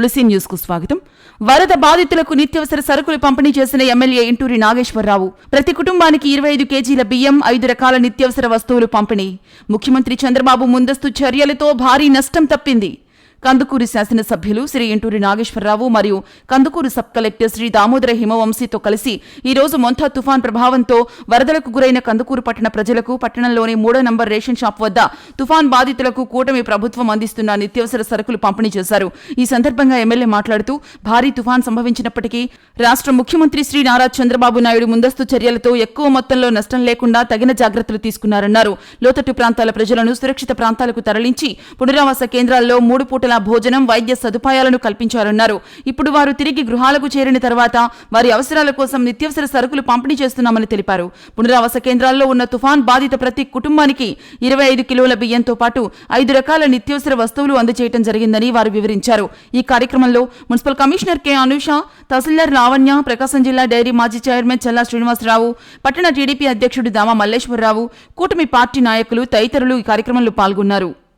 తులసి న్యూస్కు స్వాగతం. వరద బాధితులకు నిత్యావసర సరుకులు పంపిణీ చేసిన ఎమ్మెల్యే ఇంటూరి నాగేశ్వరరావు. ప్రతి కుటుంబానికి ఇరవై ఐదు కేజీల బియ్యం ఐదు రకాల నిత్యావసర వస్తువులు పంపిణీ. ముఖ్యమంత్రి చంద్రబాబు ముందస్తు చర్యలతో భారీ నష్టం తప్పింది. కందుకూరు శాసనసభ్యులు శ్రీ ఇంటూరి నాగేశ్వరరావు మరియు కందుకూరు సబ్ కలెక్టర్ శ్రీ దామోదర హిమవంశీతో కలిసి ఈ రోజు మొంతా తుఫాన్ ప్రభావంతో వరదలకు గురైన కందుకూరు పట్టణ ప్రజలకు పట్టణంలోని మూడో నంబర్ రేషన్ షాప్ వద్ద తుఫాన్ బాధితులకు కూటమి ప్రభుత్వం అందిస్తున్న నిత్యావసర సరుకులు పంపిణీ చేశారు. ఈ సందర్భంగా ఎమ్మెల్యే మాట్లాడుతూ భారీ తుఫాన్ సంభవించినప్పటికీ రాష్ట్ర ముఖ్యమంత్రి శ్రీ నారా చంద్రబాబు నాయుడు ముందస్తు చర్యలతో ఎక్కువ మొత్తంలో నష్టం లేకుండా తగిన జాగ్రత్తలు తీసుకున్నారన్నారు. లోతట్టు ప్రాంతాల ప్రజలను సురక్షిత ప్రాంతాలకు తరలించి పునరావాస కేంద్రాల్లో మూడు పూటల భోజనం వైద్య సదుపాయాలను కల్పించారన్నారు. ఇప్పుడు వారు తిరిగి గృహాలకు చేరిన తర్వాత వారి అవసరాల కోసం నిత్యావసర సరుకులు పంపిణీ చేస్తున్నామని తెలిపారు. పునరావాస కేంద్రాల్లో ఉన్న తుఫాన్ బాధిత ప్రతి కుటుంబానికి ఇరవై ఐదు కిలోల బియ్యంతో పాటు ఐదు రకాల నిత్యవసర వస్తువులు అందజేయడం జరిగిందని వారు వివరించారు. ఈ కార్యక్రమంలో municipal commissioner K. Anusha tahsildar Lavanya Prakasam జిల్లా డైరీ మాజీ చైర్మన్ చల్లా శ్రీనివాసరావు పట్టణ టీడీపీ అధ్యక్షుడు దామా మల్లేశ్వరరావు కూటమి పార్టీ నాయకులు తదితరులు ఈ కార్యక్రమంలో పాల్గొన్నారు.